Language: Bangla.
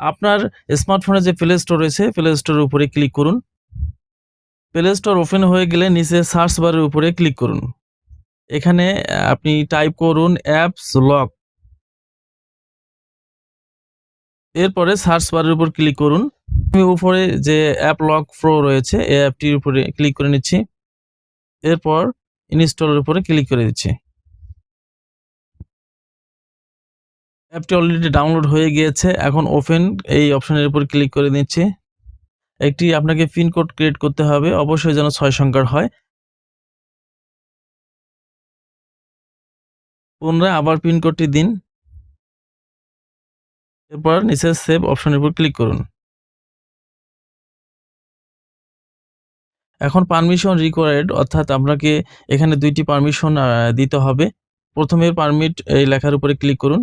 আপনার স্মার্টফোনে যে প্লে স্টোর রয়েছে প্লে স্টোরের উপরে ক্লিক করুন। প্লে স্টোর ওপেন হয়ে গেলে নিচে সার্চ বারের উপরে ক্লিক করুন। এখানে আপনি টাইপ করুন অ্যাপস লক এরপরে সার্চ বারের উপর ক্লিক করুন। উপরে যে অ্যাপ লক প্রো রয়েছে, এই অ্যাপটির উপরে ক্লিক করে নিচ্ছি। এরপর ইনস্টলের উপরে ক্লিক করে দিচ্ছি। অ্যাপটি অলরেডি ডাউনলোড হয়ে গিয়েছে। এখন ওপেন এই অপশনের উপর ক্লিক করে নিচ্ছি। একটি আপনাকে পিনকোড ক্রিয়েট করতে হবে, অবশ্যই যেন ছয় সংখ্যার হয়। পুনরায় আবার পিনকোডটি দিন। এরপর নিচে সেভ অপশনের উপর ক্লিক করুন। এখন পারমিশন রিকোয়ার্ড অর্থাৎ আপনাকে এখানে দুইটি পারমিশন দিতে হবে। প্রথমে পারমিট এই লেখার উপরে ক্লিক করুন।